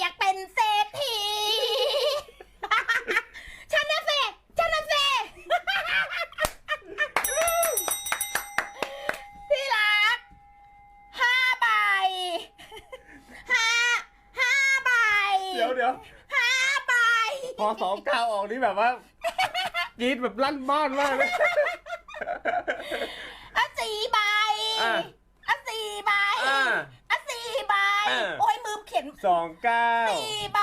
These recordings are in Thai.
อยากเป็นเศรษฐี ฉันนะเฟฉันนะเฟที่รักห้าใบห้าห้าใบเดี๋ยวเดี๋ยวห้าใบพอสองเก้าออกนี่แบบว่ากรีดแบบลั่นบ้านมากเลยอะสี่ใบ สองเก้าสี่ใบ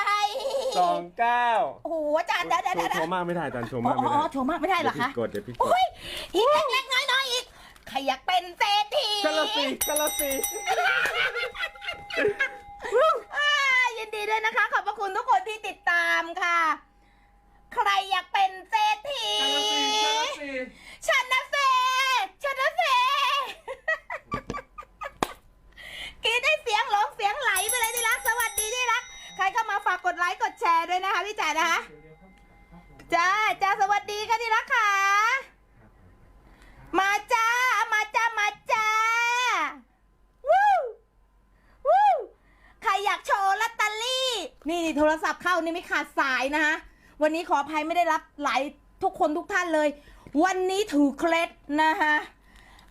สองเก้าโอ้โหอาจารย์เดี๋ยวเดี๋ยวโชเดี๋ยว์วโชว์มากไม่ได้อาจารย์โชว์อ๋มากไม่อได้โชว์มากไม่ได้เหรอเดี๋ยวคะพี่กดเดี๋ยวพี่กดโอ้ยอีกเล็กๆน้อยๆอีกใครอยากเป็นเศรษฐีกะละสีกะละสีอ่ายินดีด้วยนะคะ ขอบพระคุณทุกคนที่ติดตามค่ะ ใครอยากเป็นเศรษฐีกะละสีกะละสีฉันนะเซฉันนะเซกินได้เสียงหลงเสียงไหลไปเลยที่รัก สวัสดีที่รัก ใครเข้ามาฝา กดไลค์กดแชร์ด้วยนะคะพี่จ๋านะคะจ้าจ้าสวัสดีค่ะที่รักค่ะ มาจ้า มาจ้า มาจ้าวู้วู้ใครอยากโชว์ลอตเตอรี่ นี่นี่โทรศัพท์เข้านี่ไม่ขาดสายนะคะวันนี้ขออภัยไม่ได้รับหลายทุกคนทุกท่านเลย วันนี้ถือเคล็ดนะคะ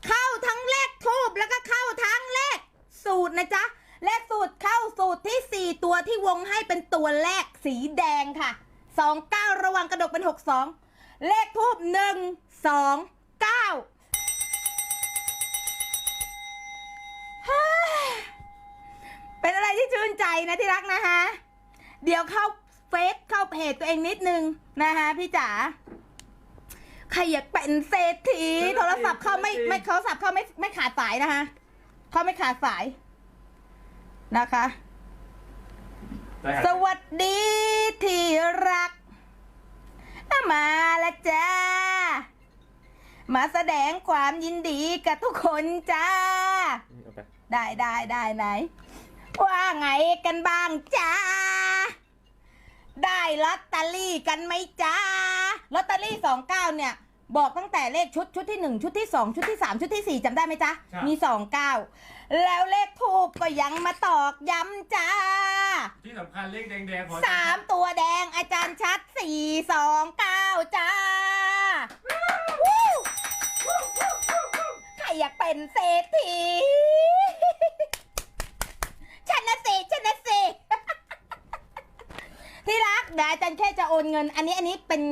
เข้าทั้งเลขทูบแล้วก็เข้าทั้งเลขสูตรนะจ๊ะ เลขสูตรเข้าสูตรที่ 4 ตัวที่วงให้เป็นตัวแรก สีแดงค่ะ 2 9 ระวังกระดกเป็น 6 2 เลขทูบ1 2 9เป็นอะไรที่ชื่นใจนะที่รักนะคะ เดี๋ยวเข้าเฟซเข้าเพจตัวเองนิดนึงนะคะพี่จ๋าใครอยากเป็นเศรษฐีโทรศัพท์เข้าไม่ไม่โทรศัพท์เข้าไม่ไม่ขาดสายนะคะ เข้าไม่ขาดสายนะคะ สวัสดีที่รัก มาและจ้า มาแสดงความยินดีกับทุกคนจ้า เอาไปได้ได้ได้ไหน ว่าไงกันบ้างจ้า ได้ลอตเตอรี่กันไหมจ้าลอตเตอรี่สองเก้าเนี่ย บอกตั้งแต่เลขชุดชุดที่หนึ่งชุดที่สองชุดที่สามชุดที่สี่จำได้ไหมจ๊ะมีสองเก้าแล้วเลขทูบก็ยังมาตอกย้ำจ้าที่ สำคัญเลขแดงๆขอสามตัวแดงอาจารย์ชัดสี่สองเก้าจ้าวู้ใครอยากเป็นเศรษฐีฉันนะสิฉันนะสิที่รักเดี๋ยวอาจารย์แค่จะโอนเงิน อันนี้อันนี้เป็น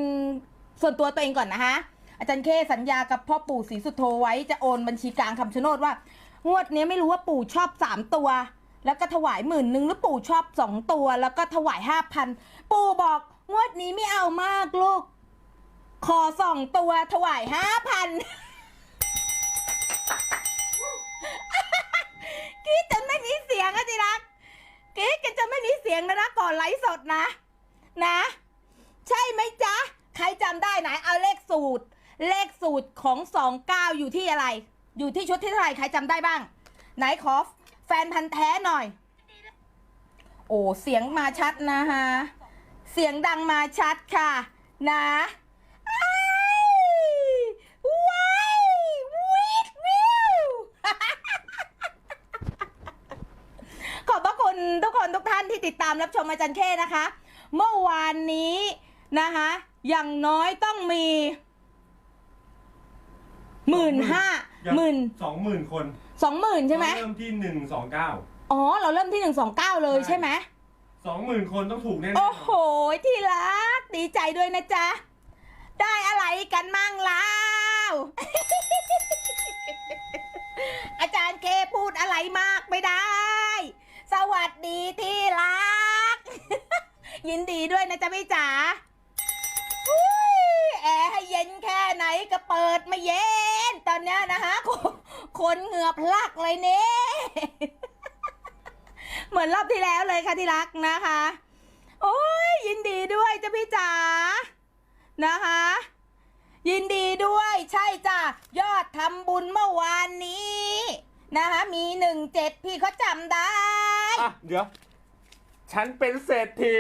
ส่วนตัวตัวเองก่อนนะคะ อาจารย์เคสัญญากับพ่อปู่ศรีสุโธไว้จะโอนบัญชีกลางคำชะโนดว่า งวดนี้ไม่รู้ว่าปู่ชอบสามตัว แล้วก็ถวายหมื่นหนึ่งหรือปู่ชอบสองตัว แล้วก็ถวายห้าพันปู่บอกงวดนี้ไม่เอามากลูก ขอสองตัวถวายห้าพันกรีดจนไม่มีเสียงอะจิรักกรีดกันจนไม่มีเสียงนะนะก่อนไลฟ์สดนะ นะ ใช่ไหมจ๊ะ ใครจำได้ไหนเอาเลขสูตร เลขสูตรของสองเก้าอยู่ที่อะไร อยู่ที่ชุดที่เท่าไหร่ใครจำได้บ้าง ไหนขอ แฟนพันธ์แท้หน่อย โอ้เสียงมาชัดนะฮะ เสียงดังมาชัดค่ะ นะว้ายวิดวิวขอบพระคุณทุกคนทุกท่านที่ติดตามรับชมอาจารย์เคนะคะ เมื่อวานนี้นะคะ อย่างน้อยต้องมีหมื่นห้าหมื่น สองหมื่นคน สองหมื่นใช่ไหมเริ่มที่หนึ่งสองเก้าอ๋อ เราเริ่มที่หนึ่งสองเก้าเลยใช่ใช่ไหมสองหมื่นคนต้องถูกแน่ๆโอ้โห ที่รักดีใจด้วยนะจ๊ะ ได้อะไรกันมั่งแล้วอาจารย์เคพูดอะไรมากไม่ได้ สวัสดีที่รัก ยินดีด้วยนะจ๊ะพี่จ๋าอุ๊ยแอร์ให้เย็นแค่ไหนก็เปิดมาเย็น ตอนเนี้ยนะคะ คนเหงือพลักเลยเนี่ เหมือนรอบที่แล้วเลยค่ะที่รักนะคะ โอ้ยยินดีด้วยจ้ะพี่จ๋านะคะ ยินดีด้วยใช่จ้ะยอดทำบุญเมื่อวานนี้ นะคะ มีหนึ่งเจ็ดพี่เขาจำได้ อะ เดี๋ยว ฉันเป็นเศรษฐี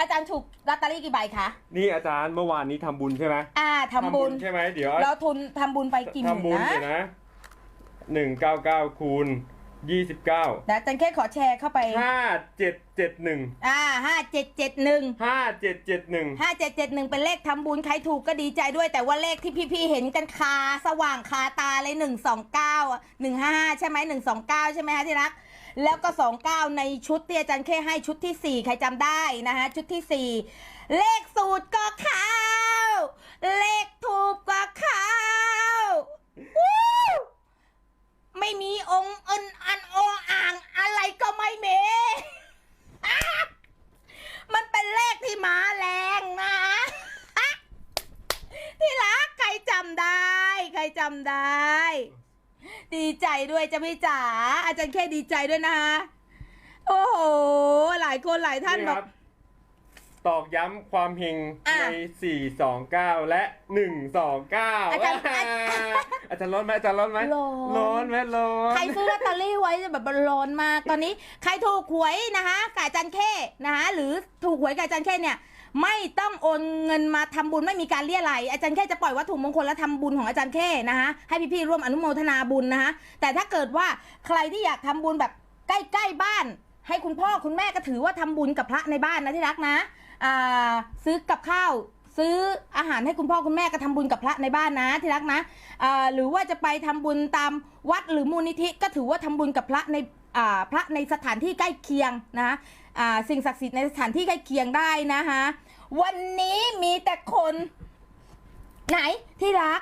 อาจารย์ถูกลอตเตอรี่กี่ใบคะ นี่อาจารย์เมื่อวานนี้ทำบุญใช่ไหมอ่าทำบุญ ใช่ไหมเดี๋ยวเราทุนทำบุญไปกี่หมื่นทำบุญนะ เดี๋ยวนะหนึ่งเก้าเก้าคูณยี่สิบเก้าเดี๋ยวอาจารย์แค่ขอแชร์เข้าไป ห้าเจ็ดเจ็ดหนึ่งอ่าห้าเจ็ดเจ็ดหนึ่ง ห้าเจ็ดเจ็ดหนึ่ง ห้าเจ็ดเจ็ดหนึ่งเป็นเลขทำบุญใครถูกก็ดีใจด้วย แต่ว่าเลขที่พี่ๆเห็นกันคาสว่างคาตาเลยหนึ่งสองเก้าหนึ่งห้าใช่ไหมหนึ่งสองเก้าใช่ไหมคะที่รัก แล้วก็สองเก้าในชุดที่อาจารย์เคให้ชุดที่สี่ใครจำได้นะคะชุดที่สี่เลขสูตรก็เข้า เลขถูกก็เข้าวู้ไม่มีองค์อันอันโออ่างอะไรก็ไม่เม มันเป็นเลขที่มาแรงนะ ที่รักใครจำได้ ใครจำได้ ดีใจด้วยจ้ะพี่จ๋าอาจารย์แค่ดีใจด้วยนะคะโอ้โหหลายคนหลายท่านนี่บคอกรับตอกย้ำความเฮงอะใน 429 และ 129 อาจารย์อาจารย์ร้อนไหมอาจารย์ร้อนไหมร้อน ร้อนไหมร้อนใครซื้อลอตเตอรี่ไว้จะแบบร้อนมากตอนนี้ ใครถูกหวยนะคะกับอาจารย์เข้นะคะหรือถูกหวยกับอาจารย์เข้เนี่ย ไม่ต้องโอนเงินมาทำบุญไม่มีการเรียอะไรอาจารย์แค่จะปล่อยวัตถุมงคลและทำบุญของอาจารย์แค่นะคะให้พี่ๆร่วมอนุโมทนาบุญนะคะแต่ถ้าเกิดว่าใครที่อยากทำบุญแบบใกล้ๆบ้าน ให้คุณพ่อคุณแม่ก็ถือว่าทำบุญกับพระในบ้านนะที่รักนะซื้อกับข้าวซื้ออาหารให้คุณพ่อคุณแม่ก็ทำบุญกับพระในบ้านนะที่รักนะหรือว่าจะไปทำบุญตามวัดหรือมูลนิธิก็ถือว่าทำบุญกับพระใน พระในสถานที่ใกล้เคียงนะอ่าสิ่งศักดิ์สิทธิ์ในสถานที่ใกล้เคียงได้นะคะวันนี้มีแต่คนไหนที่รัก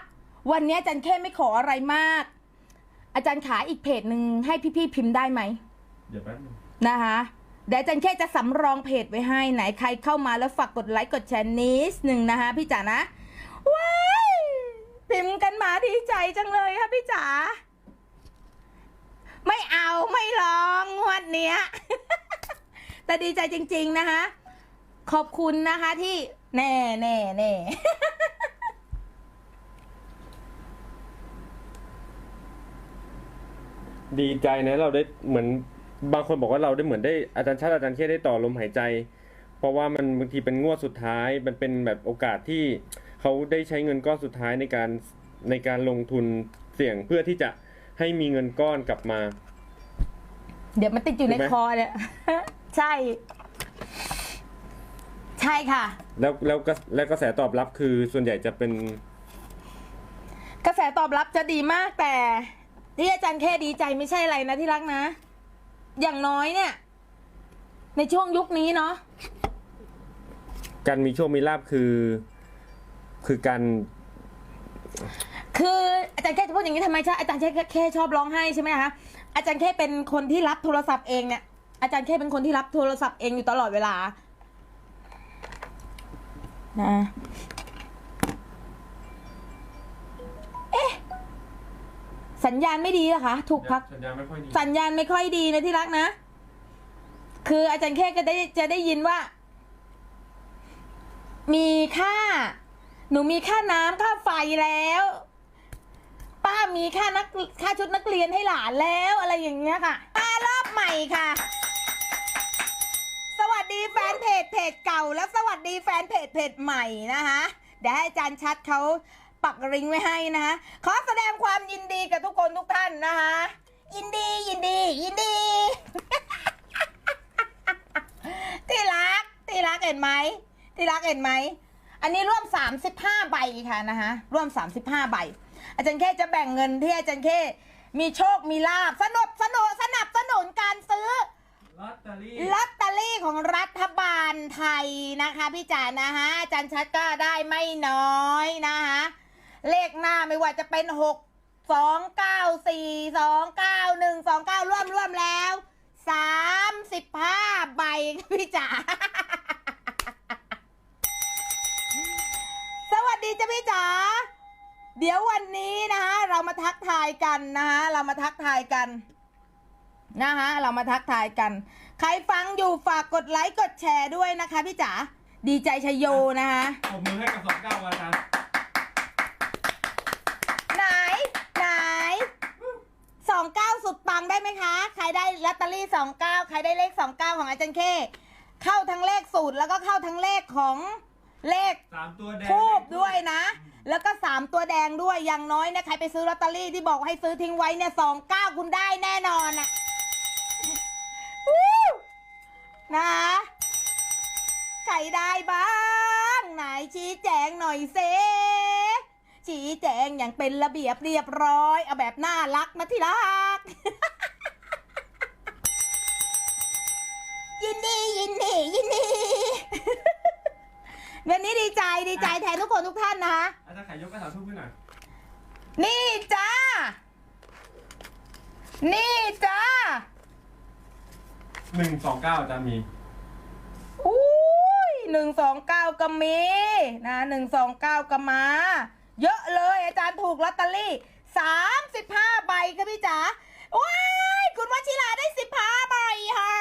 วันนี้อาจารย์แค่ไม่ขออะไรมาก อาจารย์ขาอีกเพจหนึ่งให้พี่ๆพิมพ์ได้ไหมเดี๋ยวแป๊บนึงนะคะเดี๋ยวอาจารย์แค่จะสำรองเพจไว้ให้ไหนใครเข้ามาแล้วฝากกดไลค์กดแชร์นิดหนึ่งนะคะพี่จ๋านะว้ายพิมพ์กันมาดีใจจังเลยค่ะพี่จ๋า ไม่เอาไม่ลองงวดเนี้ย แต่ดีใจจริง ๆนะคะ ขอบคุณนะคะที่แน่แน่แน่ดีใจนะเราได้เหมือนบางคนบอกว่าเราได้เหมือนได้อาจารย์ชาติอาจารย์เคได้ต่อลมหายใจ เพราะว่ามันบางทีเป็นงวดสุดท้าย มันเป็นแบบโอกาสที่เขาได้ใช้เงินก้อนสุดท้ายในการในการลงทุนเสี่ยงเพื่อที่จะ ให้มีเงินก้อนกลับมา เดี๋ยวมันติดอยู่ในถูกไหม คอเนี่ย ใช่ ใช่ค่ะ แล้วแล้วก็แล้วกระแสตอบรับคือส่วนใหญ่จะเป็น กระแสตอบรับจะดีมากแต่ที่อาจารย์แค่ดีใจไม่ใช่อะไรนะที่รักนะ อย่างน้อยเนี่ย ในช่วงยุคนี้เนาะการมีโชคมีลาบคือ คือการ คืออาจารย์แค่จะพูดอย่างนี้ทำไมใช่อาจารย์แค่แค่ชอบร้องไห้ใช่ไหมคะอาจารย์แค่เป็นคนที่รับโทรศัพท์เองเนี่ยอาจารย์แค่เป็นคนที่รับโทรศัพท์เองอยู่ตลอดเวลานะเอ๊ะสัญญาณไม่ดีเหรอคะถูกพัก สัญญาณไม่ค่อยดีสัญญาณไม่ค่อยดีนะที่รักนะ คืออาจารย์แค่ก็ได้จะได้ยินว่า มีค่า หนูมีค่าน้ำค่าไฟแล้ว ป้ามีค่านักค่าชุดนักเรียนให้หลานแล้วอะไรอย่างเงี้ยค่ะมารอบใหม่ค่ะ สวัสดีแฟนเพจเพจเก่า และสวัสดีแฟนเพจเพจใหม่นะคะเดี๋ยวให้อาจารย์ชัดเขาปักริงไว้ให้นะคะขอแสดงความยินดีกับทุกคนทุกท่านนะคะยินดียินดี ยินดี ที่รักที่รักเห็นไหมที่รักเห็นไหมอันนี้ร่วม 35 ใบค่ะนะคะร่วม 35 ใบ อาจารย์แค่จะแบ่งเงินที่อาจารย์แค่มีโชคมีลาบสนุบสนุสนับสนุนการซื้อลอตเตอรี่ลอตเตอรี่ของรัฐบาลไทยนะคะ พี่จ๋านะฮะอาจารย์ชัดก็ได้ไม่น้อยนะคะเลขหน้าไม่ว่าจะเป็นหกสองเก้าสี่สองเก้าหนึ่งสองเก้าร่วมร่วมแล้วสามสิบห้าใบค่ะพี่จ๋าสวัสดีจ้ะพี่จ๋า เดี๋ยววันนี้นะคะเรามาทักทายกันนะคะเรามาทักทายกันนะคะเรามาทักทายกัน ใครฟังอยู่ฝากกดไลค์กดแชร์ด้วยนะคะพี่จ๋าดีใจชัยโยนะคะผมมือให้กับสองเก้าอาจารย์ไหนไหนสองเก้าสุดปังได้ไหมคะ ใครได้ลอตเตอรี่สองเก้าใครได้เลขสองเก้าของอาจารย์เคเข้าทั้งเลขสูตรแล้วก็เข้าทั้งเลขของเลขสามตัวแดงทูบด้วยนะ แล้วก็สามตัวแดงด้วยอย่างน้อยเนี่ยใครไปซื้อลอตเตอรี่ที่บอกให้ซื้อทิ้งไว้เนี่ยสองเก้าคุณได้แน่นอนอะนะใครได้บ้างไหนชี้แจงหน่อยเซชี้แจงอย่างเป็นระเบียบเรียบร้อย เอาแบบน่ารักนะที่รัก ยินดียินดียินดี วันนี้ดีใจดีใจแทนทุกคนทุกท่านนะคะอาจารย์ขายยกกระถางทูบขึ้นหน่อยนี่จ้า นี่จ้าหนึ่งสองเก้าอาจารย์มีอุ้ยหนึ่งสองเก้าก็มีนะหนึ่งสองเก้าก็มา เยอะเลยอาจารย์ถูกลอตเตอรี่สามสิบห้าใบค่ะพี่จ๋าว้ายคุณวชิราได้สิบห้าใบค่ะ